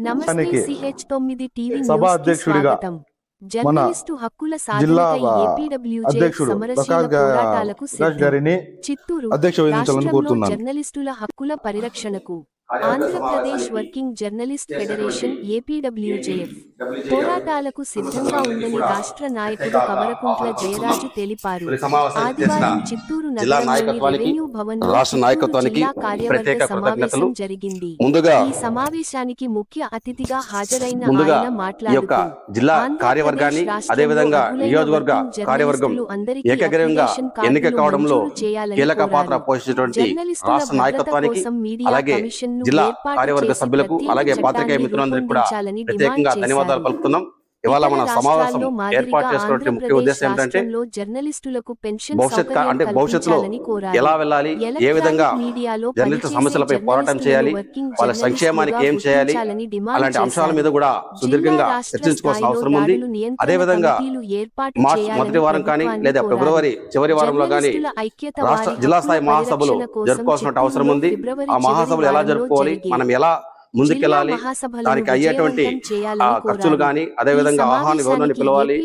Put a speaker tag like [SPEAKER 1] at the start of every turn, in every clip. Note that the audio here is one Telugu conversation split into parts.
[SPEAKER 1] నమస్తే సిహెచ్ తొమ్మిది టీవీ
[SPEAKER 2] సభ అధ్యక్షుడిగా
[SPEAKER 1] జర్నలిస్టు హక్కుల సమరశీల పోరాటాలకు చిత్తూరు హక్కుల పరిరక్షణకు Andhra Pradesh working journalist federation APWJF పోరాటాలకు సిద్ధంగా ఉందని రాష్ట్ర నాయకుడు కవరకుంట్ల జయరాజు తెలిపారు ఆదివారం చిత్తూరు రెవెన్యూ
[SPEAKER 3] నాయకత్వానికి
[SPEAKER 1] జిల్లా కార్యవర్గ. సమావేశం జరిగింది
[SPEAKER 3] ముందుగా
[SPEAKER 1] ఈ సమావేశానికి ముఖ్య అతిథిగా హాజరైన ఆయన మాట్లాడుతూ
[SPEAKER 3] జిల్లా కార్యవర్గాన్ని అదేవిధంగా
[SPEAKER 1] అర్హులైన
[SPEAKER 3] నియోజకవర్గ కార్యవర్గం ఏకగ్రీవంగా ఎన్నిక కావడంలో కీలక పాత్ర. పోషించినటువంటి రాష్ట్ర నాయకత్వానికి అలాగే జిల్లా కార్యవర్గ సభ్యులకు అలాగే పాత్రికేయ మిత్రులందరికీ కూడా ప్రత్యేకంగా ధన్యవాదాలు. పలుకుతున్నాం ఇవాళ మన సమావేశం ఏర్పాటు చేసుకున్నటువంటి ముఖ్య ఉద్దేశం ఏంటంటే
[SPEAKER 1] జర్నలిస్టులకు పెన్షన్
[SPEAKER 3] భవిష్యత్ అంటే భవిష్యత్తులో. ఎలా వెళ్ళాలి? ఏ విధంగా జర్నలిస్టు సమస్యలపై పోరాటం చేయాలి? వాళ్ళ సంక్షేమానికి ఏం చేయాలి? అలాంటి అంశాల. మీద కూడా సుదీర్ఘంగా చర్చించుకోవాల్సిన అవసరం ఉంది.
[SPEAKER 1] కమిటీలు ఏర్పాటు
[SPEAKER 3] మార్చ్ మొదటి వారం కానీ లేదా. ఫిబ్రవరి చివరి వారంలో కానీ రాష్ట్ర జిల్లా స్థాయి మహాసభలు జరుపుకోవాల్సిన అవసరం ఉంది. ఆ మహాసభలు ఎలా జరుపుకోవాలి? మనం ఎలా ముందుకెళ్ళాలి దానికి అయ్యేటువంటి ఖర్చులు. కానీ అదేవిధంగా
[SPEAKER 1] ఈ
[SPEAKER 3] ఆహ్వాన్ని ఎవరిని
[SPEAKER 1] సమావేశానికి
[SPEAKER 3] పిలవాలి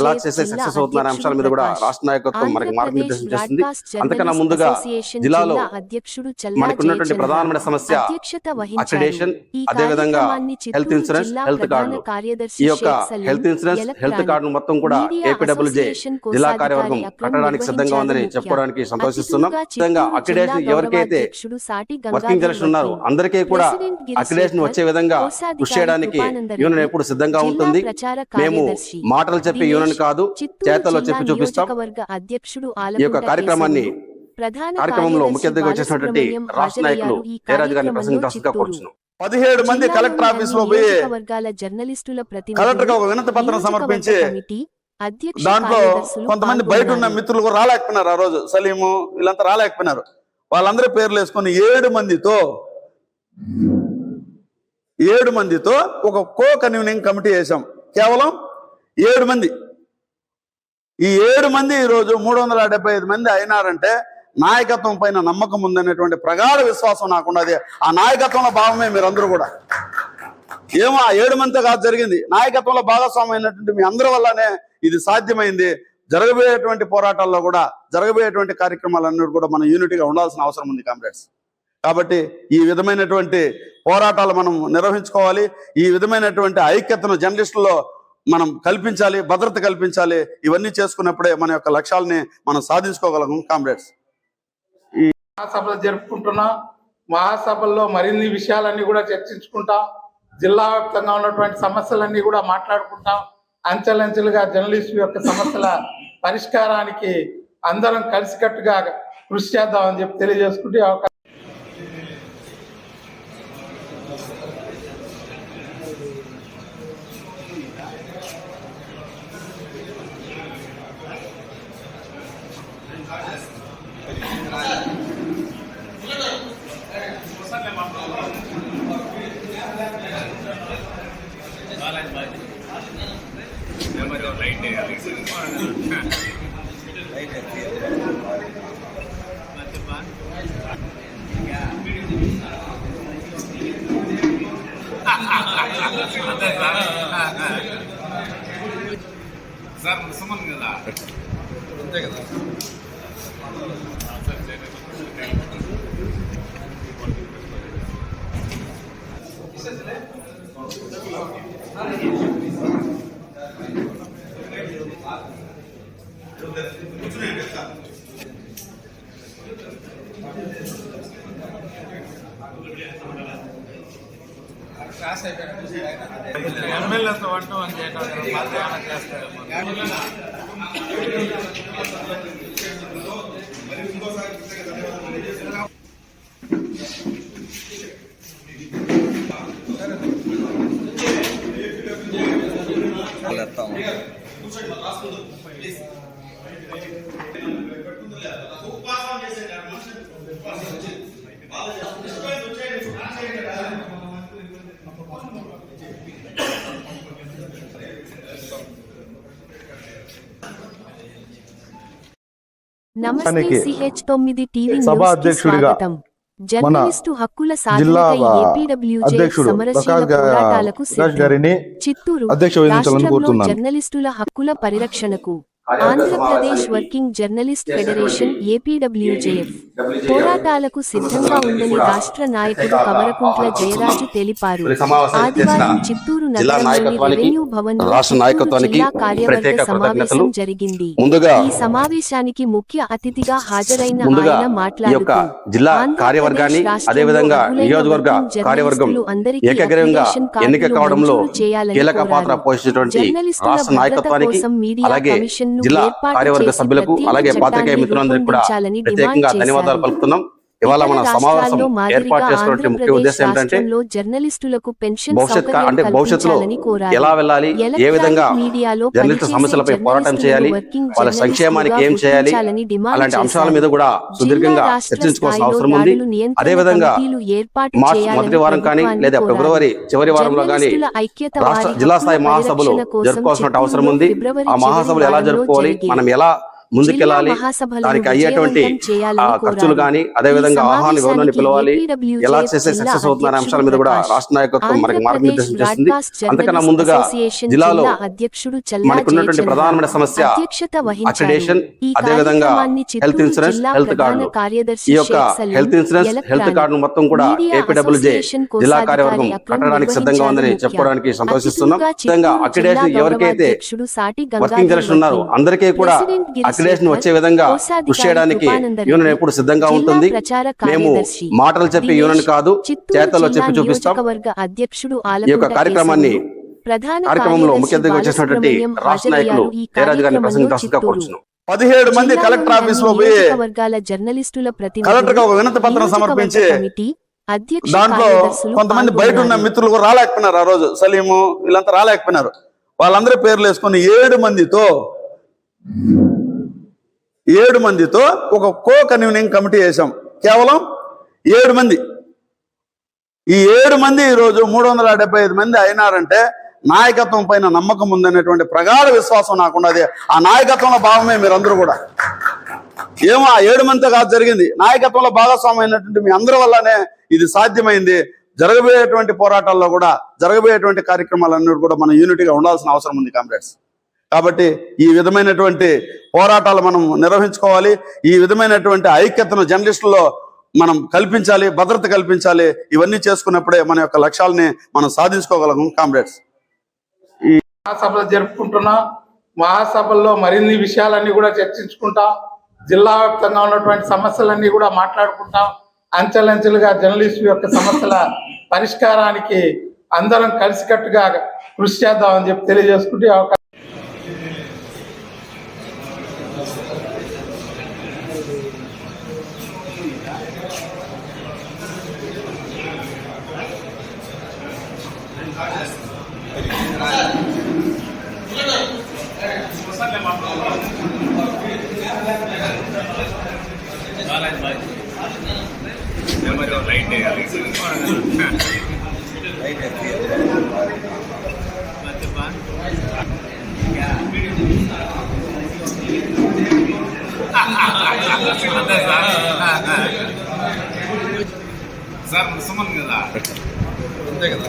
[SPEAKER 3] ఎలా చేస్తే సక్సెస్ అవుతున్న అంశాల మీద కూడా రాష్ట్ర నాయకత్వం మనకి మార్గనిర్దేశం చేస్తుంది అంతకన్నా ముందుగా జిల్లాలో
[SPEAKER 1] జిల్లా అధ్యక్షుడు చల్లా
[SPEAKER 3] మనకు ఉన్నటువంటి
[SPEAKER 1] జయచంద్ర
[SPEAKER 3] ప్రధానమైన సమస్య. అక్రిడేషన్
[SPEAKER 1] కార్యక్రమాన్ని
[SPEAKER 3] హెల్త్ ఇన్సూరెన్స్ హెల్త్
[SPEAKER 1] కార్యదర్శి
[SPEAKER 3] ఈ యొక్క హెల్త్ ఇన్సూరెన్స్ హెల్త్ కార్డు మొత్తం కూడా ఏపీడబ్ల్యూజే జిల్లా కార్యవర్గం కట్టడానికి సిద్ధంగా ఉందని చెప్పుకోవడానికి సంతోషిస్తున్నాం విధంగా అక్రిడేషన్ ఎవరికైతే వర్కింగ్ జర్నలిస్ట్ ఉన్నారు. అందరికీ కూడా
[SPEAKER 1] గిరిశేఖర్,
[SPEAKER 3] అక్రిడేషన్ వచ్చే విధంగా కృషి చేయడానికి యూనియన్ ఎప్పుడు సిద్ధంగా ఉంటుంది? మేము మాటలు చెప్పే యూనియన్ కాదు చేతల్లో చెప్పి చూపిస్తాం. ఈ యొక్క కార్యక్రమాన్ని కార్యక్రమంలో ముఖ్య అతిథిగా వచ్చేసినటువంటి రాష్ట్ర నాయకులు జయరాజ్ గారిని
[SPEAKER 1] చిత్తూరు
[SPEAKER 3] కోరుచున్నాం
[SPEAKER 2] పదిహేడు మంది కలెక్టర్
[SPEAKER 1] ఆఫీస్లో
[SPEAKER 2] పోయి
[SPEAKER 1] జర్నలిస్టుల ప్రతినిధులు,
[SPEAKER 2] కలెక్టర్గా ఒక వినతి పత్రం సమర్పించి దాంట్లో కొంతమంది బయట ఉన్న. మిత్రులు కూడా రాలేకపోయినారు ఆ రోజు. సలీము వీళ్ళంతా రాలేకపోయినారు. వాళ్ళందరి పేర్లు వేసుకొని ఏడు మందితో ఏడు మందితో ఒక కో కన్వీనింగ్ కమిటీ వేసాం కేవలం ఏడు మంది. ఈ ఏడు మంది ఈరోజు మూడు వందల డెబ్బై ఐదు మంది అయినారంటే నాయకత్వం పైన నమ్మకం ఉందనేటువంటి ప్రగాఢ విశ్వాసం నాకున్నది ఆ నాయకత్వంలో భాగమే మీరందరూ కూడా. ఏమో ఆ ఏడు మందితో కాదు జరిగింది. నాయకత్వంలో భాగస్వామైనటువంటి అయినటువంటి మీ అందరి వల్లనే ఇది సాధ్యమైంది. జరగబోయేటువంటి పోరాటాల్లో కూడా జరగబోయేటువంటి కార్యక్రమాలన్నీ కూడా మనం యూనిట్గా ఉండాల్సిన అవసరం ఉంది కామ్రేడ్స్. కాబట్టి ఈ విధమైనటువంటి పోరాటాలు మనం నిర్వహించుకోవాలి. ఈ విధమైనటువంటి ఐక్యతను జర్నలిస్టుల్లో మనం కల్పించాలి భద్రత కల్పించాలి. ఇవన్నీ చేసుకున్నప్పుడే మన యొక్క లక్ష్యాలని మనం సాధించుకోగలం కామ్రేడ్స్.
[SPEAKER 4] మహాసభలు జరుపుకుంటున్నాం మహాసభల్లో మరిన్ని విషయాలన్నీ కూడా చర్చించుకుంటాం జిల్లా వ్యాప్తంగా ఉన్నటువంటి సమస్యలన్నీ కూడా మాట్లాడుకుంటాం అంచెలంచెలుగా జర్నలిస్టు యొక్క సమస్యల పరిష్కారానికి అందరం కలిసికట్టుగా కృషి చేద్దామని చెప్పి తెలియజేసుకుంటే ఈ అవకాశం
[SPEAKER 5] సార్ ముసమన్ కదా అంతే కదా ఉపవాసం చేసే మనుషులు వాళ్ళు చేస్తారేమో
[SPEAKER 1] నమస్తే సిహెచ్ తొమ్మిది టీవీ
[SPEAKER 2] సభ అధ్యక్షుడిగా
[SPEAKER 1] జర్నలిస్టు హక్కుల సమరశీల పోరాటాలకు
[SPEAKER 6] గారిని
[SPEAKER 1] చిత్తూరు రాష్ట్రంలో జర్నలిస్టుల హక్కుల పరిరక్షణకు Andhra Pradesh working journalist federation APWJF పోరాటాలకు సిద్ధంగా ఉందని రాష్ట్ర నాయకుడు కవరకుంట్ల జయరాజు తెలిపారు. ఆదివారం చిత్తూరు నగరంలోని రెవెన్యూ జిల్లా కార్యవర్గ సమావేశం. జరిగింది. ఈ సమావేశానికి ముఖ్య అతిథిగా హాజరైన ఆయన మాట్లాడుతూ
[SPEAKER 3] జిల్లా కార్యవర్గాన్ని నియోజకవర్గ కార్యవర్గం ఏకగ్రీవంగా ఎన్నిక కావడంలో కీలక పాత్ర. పోషించినటువంటి రాష్ట్ర నాయకత్వానికి అలాగే
[SPEAKER 1] కమిషన్ను
[SPEAKER 3] జిల్లా కార్యవర్గ సభ్యులకు అలాగే పాత్రికేయ మిత్రులందరికీ కూడా ప్రత్యేకంగా ధన్యవాదాలు. పలుకుతున్నాం ఇవాళ మన సమావేశం ఏర్పాటు చేసుకున్నటువంటి ముఖ్య ఉద్దేశం ఏంటంటే
[SPEAKER 1] జర్నలిస్టులకు పెన్షన్
[SPEAKER 3] భవిష్యత్ అంటే భవిష్యత్తులో. ఎలా వెళ్ళాలి ఏ విధంగా
[SPEAKER 1] మీడియాలో
[SPEAKER 3] జర్నలిస్టు సమస్యలపై పోరాటం చేయాలి వాళ్ళ సంక్షేమానికి ఏం చేయాలి అలాంటి అంశాల. మీద కూడా సుదీర్ఘంగా చర్చించుకోవాల్సిన అవసరం ఉంది
[SPEAKER 1] కమిటీలు ఏర్పాటు
[SPEAKER 3] మార్చి మొదటి వారం కానీ లేదా. ఫిబ్రవరి చివరి వారంలో కానీ రాష్ట్ర జిల్లా స్థాయి మహాసభలు జరుపుకోవాల్సిన అవసరం ఉంది ఆ మహాసభలు ఎలా జరుపుకోవాలి మనం ఎలా ముందుకెళ్ళాలి దానికి అయ్యేటువంటి ఖర్చులు. కానీ అదేవిధంగా ఆహ్వాన
[SPEAKER 1] సమావేశానికి
[SPEAKER 3] పిలవాలి ఎలా చేస్తే సక్సెస్ అవుతున్న అంశాల మీద కూడా రాష్ట్ర నాయకత్వం మనకి మార్గనిర్దేశం చేస్తుంది అంతకన్నా ముందుగా జిల్లాలో
[SPEAKER 1] జిల్లా అధ్యక్షుడు చల్లా
[SPEAKER 3] మనకు ఉన్నటువంటి
[SPEAKER 1] జయచంద్ర
[SPEAKER 3] ప్రధానమైన సమస్య. అక్రిడేషన్ అదేవిధంగా
[SPEAKER 1] కార్యక్రమాన్ని
[SPEAKER 3] హెల్త్ ఇన్సూరెన్స్ హెల్త్
[SPEAKER 1] కార్యదర్శి
[SPEAKER 3] ఈ యొక్క హెల్త్ ఇన్సూరెన్స్ హెల్త్ కార్డు మొత్తం కూడా ఏపీడబ్ల్యూజే జిల్లా కార్యవర్గం కట్టడానికి సిద్ధంగా ఉందని చెప్పుకోవడానికి సంతోషిస్తున్నాం అక్రిడేషన్ ఎవరికైతే వర్కింగ్ జర్నలిస్ట్ ఉన్నారు. అందరికీ కూడా అక్రిడేషన్ వచ్చే విధంగా కృషి చేయడానికి యూనియన్ ఎప్పుడు సిద్ధంగా ఉంటుంది? మేము మాటలు చెప్పి యూనియన్ కాదు చేతల్లో చెప్పి చూపిస్తాం. ఈ యొక్క కార్యక్రమాన్ని కార్యక్రమంలో ముఖ్య అతిథిగా వచ్చేసినటువంటి రాష్ట్ర నాయకులు జయరాజు గారిని ప్రసంగించాల్సిందిగా కోరుచున్నాం
[SPEAKER 2] పదిహేడు మంది కలెక్టర్
[SPEAKER 1] ఆఫీస్లో
[SPEAKER 2] పోయి
[SPEAKER 1] నియోజకవర్గాల జర్నలిస్టుల ప్రతినిధులు,
[SPEAKER 2] కలెక్టర్కి ఒక వినతి పత్రం సమర్పించి దాంట్లో
[SPEAKER 1] కార్యదర్శులు
[SPEAKER 2] కొంతమంది బయట ఉన్న. మిత్రులు కూడా రాలేకపోయినారు ఆ రోజు. సలీము వీళ్ళంతా రాలేకపోయినారు. వాళ్ళందరి పేర్లు వేసుకొని ఏడు మందితో ఏడు మందితో ఒక కో కన్వీనింగ్ కమిటీ వేసాం కేవలం ఏడు మంది. ఈ ఏడు మంది ఈరోజు మూడు వందల డెబ్బై ఐదు మంది అయినారంటే నాయకత్వం పైన నమ్మకం ఉందనేటువంటి ప్రగాఢ విశ్వాసం నాకున్నది ఆ నాయకత్వంలో భాగమే మీరందరూ కూడా. ఏమో ఆ ఏడు మందితో కాదు జరిగింది. నాయకత్వంలో భాగస్వామైనటువంటి అయినటువంటి మీ అందరి వల్లనే ఇది సాధ్యమైంది. జరగబోయేటువంటి పోరాటాల్లో కూడా జరగబోయేటువంటి కార్యక్రమాలన్నీ కూడా మనం యూనిట్గా ఉండాల్సిన అవసరం ఉంది కామ్రేడ్స్. కాబట్టి ఈ విధమైనటువంటి పోరాటాలు మనం నిర్వహించుకోవాలి. ఈ విధమైనటువంటి ఐక్యతను జర్నలిస్టుల్లో మనం కల్పించాలి భద్రత కల్పించాలి. ఇవన్నీ చేసుకున్నప్పుడే మన యొక్క లక్ష్యాలని మనం సాధించుకోగలం కామ్రేడ్స్.
[SPEAKER 4] మహాసభలు జరుపుకుంటున్నాం మహాసభల్లో మరిన్ని విషయాలన్నీ కూడా చర్చించుకుంటాం జిల్లా వ్యాప్తంగా ఉన్నటువంటి సమస్యలన్నీ కూడా మాట్లాడుకుంటాం అంచెలంచెలుగా జర్నలిస్టు యొక్క సమస్యల పరిష్కారానికి అందరం కలిసికట్టుగా కృషి చేద్దామని చెప్పి తెలియజేసుకుంటే అవకాశం
[SPEAKER 5] అంతే సార్ సార్ సుమన్ కదా అంతే కదా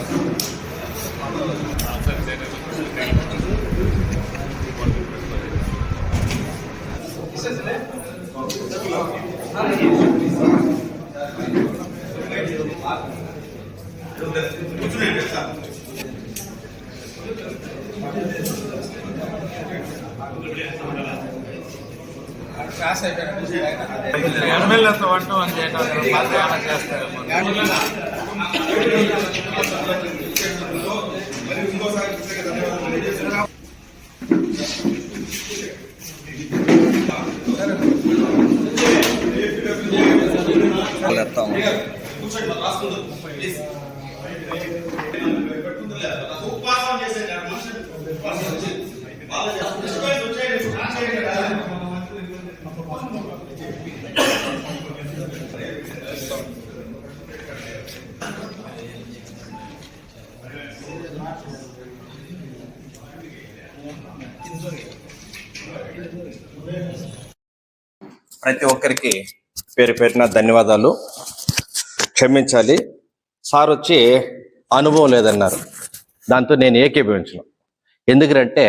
[SPEAKER 5] ఎమ్మెల్యేతో వన్ టు చేస్తారు చేయడం
[SPEAKER 7] ప్రతి ఒక్కరికి పేరు పేరున ధన్యవాదాలు.
[SPEAKER 6] క్షమించాలి. సార్ వచ్చి అనుభవం లేదన్నారు. దాంతో నేను ఏకీభవించను. ఎందుకంటే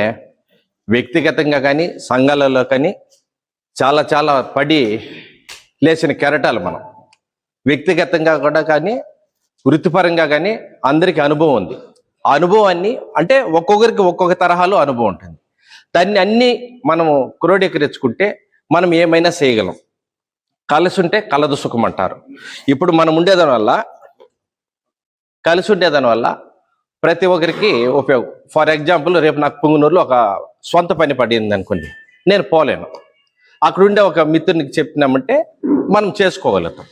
[SPEAKER 6] వ్యక్తిగతంగా కానీ సంఘాలలో కానీ చాలా చాలా పడి లేచిన కెరటాలు మనం. వ్యక్తిగతంగా కూడా కానీ వృత్తిపరంగా కానీ అందరికీ అనుభవం ఉంది. ఆ అనుభవాన్ని అంటే ఒక్కొక్కరికి ఒక్కొక్క తరహాలో అనుభవం ఉంటుంది. దాన్ని అన్నీ మనము క్రోడీకరించుకుంటే మనం ఏమైనా చేయగలం. కలిసి ఉంటే కలదు సుఖం అంటారు ఇప్పుడు మనం ఉండేదాని వల్ల కలిసి ఉండేదాని వల్ల ప్రతి ఒక్కరికి ఉపయోగం. ఫర్ ఎగ్జాంపుల్ రేపు నాకు పుంగునూరులో ఒక సొంత పని పడింది అనుకోండి. నేను పోలేను. అక్కడ ఉండే ఒక మిత్రునికి చెప్పినామంటే మనం చేసుకోగలుగుతాం.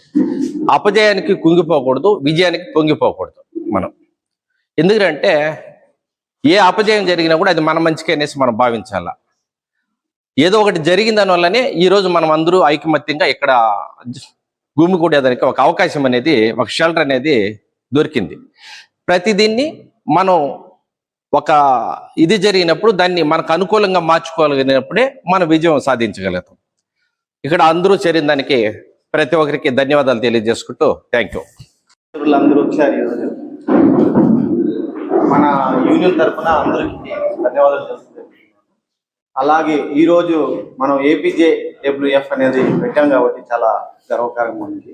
[SPEAKER 6] అపజయానికి కుంగిపోకూడదు విజయానికి పొంగిపోకూడదు మనం. ఎందుకంటే ఏ అపజయం జరిగినా కూడా అది మన మంచికి అనేసి మనం భావించాలా? ఏదో ఒకటి జరిగిన దానివల్లనే వల్లనే ఈ రోజు మనం అందరూ ఐకమత్యంగా ఇక్కడ గుమికూడేదానికి ఒక అవకాశం అనేది ఒక షెల్టర్ అనేది దొరికింది. ప్రతిదీన్ని మనం ఒక ఇది జరిగినప్పుడు దాన్ని మనకు అనుకూలంగా మార్చుకోగలిగినప్పుడే మనం విజయం సాధించగలుగుతాం. ఇక్కడ అందరూ చేరిన దానికి ప్రతి ఒక్కరికి ధన్యవాదాలు తెలియజేసుకుంటూ థ్యాంక్ యూ
[SPEAKER 7] అందరూ వచ్చారు ఈరోజు మన యూనియన్ తరఫున అందరికీ ధన్యవాదాలు అలాగే ఈరోజు మనం ఏపీజే డబ్ల్యూఎఫ్ అనేది పెట్టాం కాబట్టి చాలా గర్వకారంగా ఉంది.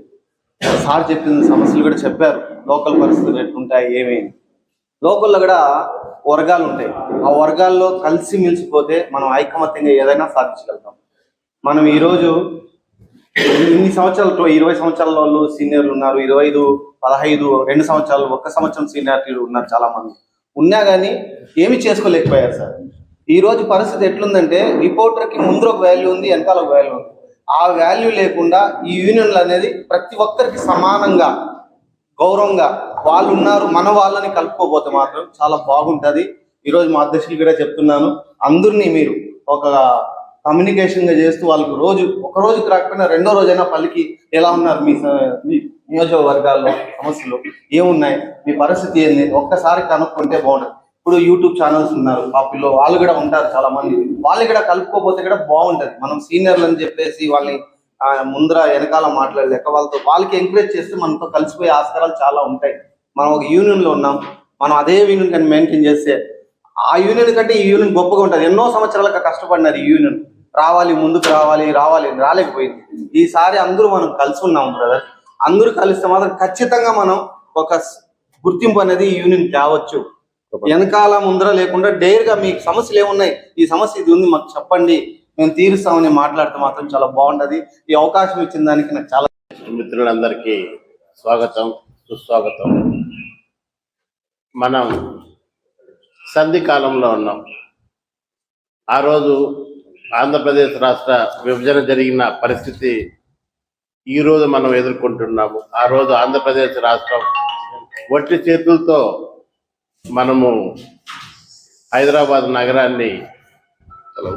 [SPEAKER 7] సార్ చెప్పిన సమస్యలు కూడా చెప్పారు. లోకల్ పరిస్థితులు ఎట్లుంటాయి ఏమి? లోకల్లో కూడా వర్గాలు ఉంటాయి. ఆ వర్గాల్లో కలిసి మిలిసిపోతే మనం ఐకమత్యంగా ఏదైనా సాధించగలుగుతాం. మనం ఈరోజు ఇన్ని సంవత్సరాలు ఇరవై సంవత్సరాల వాళ్ళు సీనియర్లు ఉన్నారు ఇరవై ఐదు పదహైదు రెండు సంవత్సరాలు ఒక్క సంవత్సరం సీనియారిటీలు ఉన్నారు చాలా మంది ఉన్నా కానీ ఏమి చేసుకోలేకపోయారు సార్. ఈ రోజు పరిస్థితి ఎట్లుందంటే రిపోర్టర్కి ముందు ఒక వాల్యూ ఉంది వెనకాల ఒక వాల్యూ ఉంది. ఆ వాల్యూ లేకుండా ఈ యూనియన్లు అనేది ప్రతి ఒక్కరికి సమానంగా గౌరవంగా వాళ్ళు ఉన్నారు మన వాళ్ళని కలుపుకోపోతే మాత్రం చాలా బాగుంటుంది. ఈ రోజు మా అధ్యక్షులు కూడా చెప్తున్నాను అందరినీ మీరు ఒక కమ్యూనికేషన్గా చేస్తూ వాళ్ళకు రోజు ఒక రోజుకి రాకపోయినా రెండో రోజైనా పలికి ఎలా ఉన్నారు మీ మీ నియోజకవర్గాల్లో సమస్యలు ఏమున్నాయి మీ పరిస్థితి ఏంది ఒక్కసారి కనుక్కుంటే బాగుంటుంది. ఇప్పుడు యూట్యూబ్ ఛానల్స్ ఉన్నారు పాపుల్లో వాళ్ళు కూడా ఉంటారు చాలా మంది వాళ్ళు కూడా కలుపుకోపోతే కూడా బాగుంటది. మనం సీనియర్లు అని చెప్పేసి వాళ్ళని ముందర వెనకాల మాట్లాడలేక వాళ్ళతో వాళ్ళకి ఎంకరేజ్ చేస్తే మనతో కలిసిపోయే ఆస్కారాలు చాలా ఉంటాయి. మనం ఒక యూనియన్లో ఉన్నాం. మనం అదే యూనియన్ కానీ మెయింటైన్ చేస్తే ఆ యూనియన్ కంటే ఈ యూనియన్ గొప్పగా ఉంటుంది. ఎన్నో సంవత్సరాలుగా కష్టపడినారు ఈ యూనియన్ రావాలి ముందుకు రావాలి రావాలి అని రాలేకపోయింది. ఈసారి అందరూ మనం కలిసి ఉన్నాం బ్రదర్ అందరూ కలిస్తే మాత్రం ఖచ్చితంగా మనం ఒక గుర్తింపు అనేది ఈ యూనియన్ తేవచ్చు వెనకాల ముందర లేకుండా డైర్గా మీకు సమస్యలు ఏమున్నాయి? ఈ సమస్య ఇది ఉంది మాకు చెప్పండి. మేము తీరుస్తామని మాట్లాడితే మాత్రం చాలా బాగుంటది ఈ అవకాశం ఇచ్చిన దానికి నాకు చాలా
[SPEAKER 8] మిత్రులందరికీ స్వాగతం సుస్వాగతం. మనం సంధి కాలంలో ఉన్నాం. ఆ రోజు ఆంధ్రప్రదేశ్ రాష్ట్ర విభజన జరిగిన పరిస్థితి ఈ రోజు మనం ఎదుర్కొంటున్నాము. ఆ రోజు ఆంధ్రప్రదేశ్ రాష్ట్రం వట్టి చేతులతో మనము హైదరాబాద్ నగరాన్ని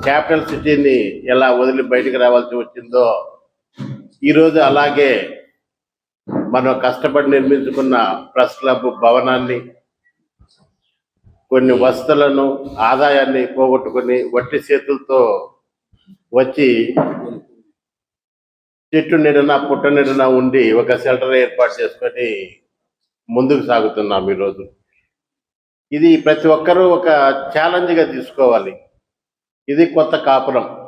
[SPEAKER 8] క్యాపిటల్ సిటీని ఎలా వదిలి బయటకు రావాల్సి వచ్చిందో ఈరోజు అలాగే మనం కష్టపడి నిర్మించుకున్న ప్రెస్ క్లబ్ భవనాన్ని కొన్ని వస్తువులను ఆదాయాన్ని పోగొట్టుకుని వట్టి చేతులతో వచ్చి చెట్టు నిడన పుట్ట నిడన ఉండి ఒక షెల్టర్ ఏర్పాటు చేసుకొని ముందుకు సాగుతున్నాం ఈరోజు. ఇది ప్రతి ఒక్కరూ ఒక ఛాలెంజ్గా తీసుకోవాలి. ఇది కొత్త కాపురం.